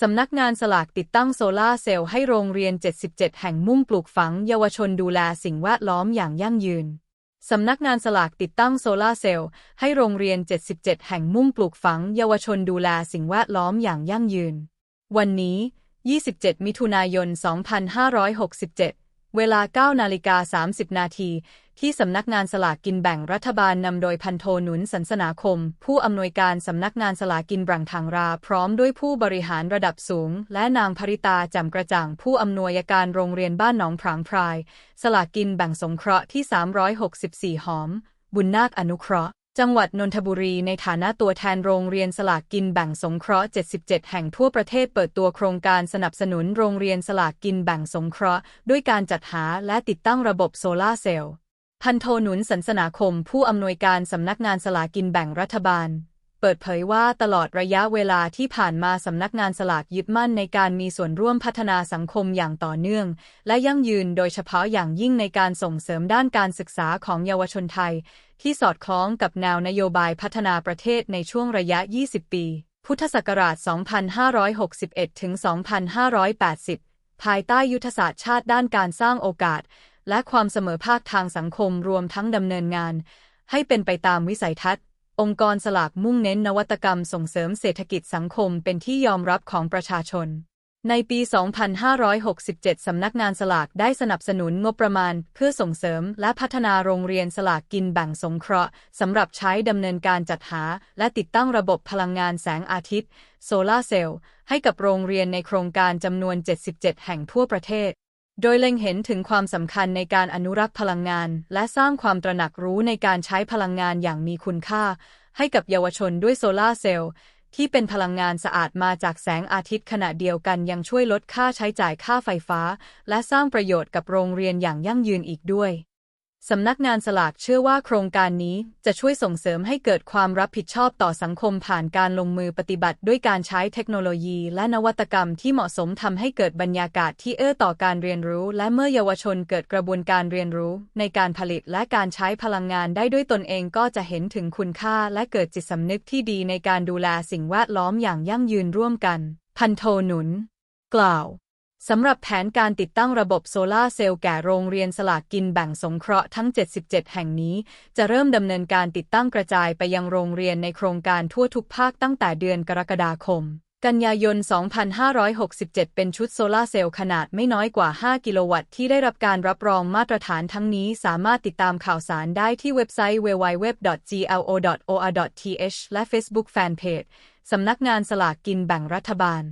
สำนักงานสลากติดตั้งโซลาเซลล์ให้โรงเรียน 77 แห่งมุ่งปลูกฝังเยาวชนดูแลสิ่งแวดล้อมอย่างยั่งยืน สำนักงานสลากติดตั้งโซลาเซลล์ให้โรงเรียน 77 แห่งมุ่งปลูกฝังเยาวชนดูแลสิ่งแวดล้อมอย่างยั่งยืน วันนี้ 27 มิถุนายน 2567 เวลา9นาฬิกา30 นาที ที่สำนักงานสลากกินแบ่งรัฐบาลนำโดยพันโทหนุนสันสนาคม ผู้อำนวยการสำนักงานสลากกินแบ่งทางรา พร้อมด้วยผู้บริหารระดับสูง และนางภริตาจ่มกระจ่าง ผู้อำนวยการโรงเรียนบ้านหนองพรางพราย สลากกินแบ่งสงเคราะห์ที่ 364 หอม บุญนาคอนุเคราะห์ จังหวัดนนทบุรีในฐานะตัวแทนโรงเรียนสลากกินแบ่งสงเคราะห์ 77 แห่งทั่วประเทศเปิดตัวโครงการสนับสนุนโรงเรียนสลากกินแบ่งสงเคราะห์ ด้วยการจัดหาและติดตั้งระบบโซลาร์เซลล์ พันโทหนุนสันสนาคม ผู้อำนวยการสำนักงานสลากกินแบ่งรัฐบาล เปิดเผยว่าตลอดระยะเวลาที่ผ่านมาสำนักงานสลากยึดมั่นในการมีส่วนร่วมพัฒนาสังคมอย่างต่อเนื่อง และยั่งยืนโดยเฉพาะอย่างยิ่งในการส่งเสริมด้านการศึกษาของเยาวชนไทย ที่สอดคล้องกับแนวนโยบายพัฒนาประเทศในช่วงระยะ 20 ปี พุทธศักราช 2561 ถึง 2580 ภายใต้ยุทธศาสตร์ชาติด้านการสร้างโอกาส และความเสมอภาคทางสังคมรวมทั้งดำเนินงาน ให้เป็นไปตามวิสัยทัศน์ องค์กรสลากมุ่งเน้นนวัตกรรมส่งเสริมเศรษฐกิจสังคมเป็นที่ยอมรับของประชาชน ในปี 2567 สำนักงานสลากได้สนับสนุนงบประมาณ เพื่อส่งเสริมและพัฒนาโรงเรียนสลากกินแบ่งสงเคราะห์สำหรับใช้ดำเนินการจัดหา และติดตั้งระบบพลังงานแสงอาทิตย์ โซลาร์เซลล์ให้กับโรงเรียนในโครงการจำนวน 77 แห่งทั่วประเทศ โดยเล็งเห็นถึงความสำคัญในการอนุรักษ์พลังงาน และสร้างความตระหนักรู้ในการใช้พลังงานอย่างมีคุณค่า ให้กับเยาวชนด้วยโซลาร์เซลล์ที่เป็นพลังงานสะอาดมาจากแสงอาทิตย์ขณะเดียวกันยังช่วยลดค่าใช้จ่ายค่าไฟฟ้า และสร้างประโยชน์กับโรงเรียนอย่างยั่งยืนอีกด้วย สำนักงานสลากเชื่อว่าโครงการนี้จะช่วยส่งเสริมให้เกิดความรับผิดชอบต่อสังคมผ่านการลงมือปฏิบัติด้วยการใช้เทคโนโลยีและนวัตกรรมที่เหมาะสมทำให้เกิดบรรยากาศที่เอื้อต่อการเรียนรู้ และเมื่อเยาวชนเกิดกระบวนการเรียนรู้ ในการผลิตและการใช้พลังงานได้ด้วยตนเองก็จะเห็นถึงคุณค่าและเกิดจิตสำนึกที่ดีในการดูแลสิ่งแวดล้อมอย่างยั่งยืนร่วมกัน พันโทหนุน กล่าว สำหรับแผนการติดตั้งระบบโซลาเซลล์แก่โรงเรียนสลากกินแบ่งสงเคราะห์ทั้ง 77 แห่งนี้ จะเริ่มดำเนินการติดตั้งกระจายไปยังโรงเรียนในโครงการทั่วทุกภาคตั้งแต่เดือนกรกฎาคม กันยายน 2567 เป็นชุดโซลาเซลล์ขนาดไม่น้อยกว่า 5 กิโลวัตต์ที่ได้รับการรับรองมาตรฐานทั้งนี้สามารถติดตามข่าวสารได้ที่เว็บไซต์ www.glo.or.th และ Facebook Fanpage สำนักงานสลากกินแบ่งรัฐบาล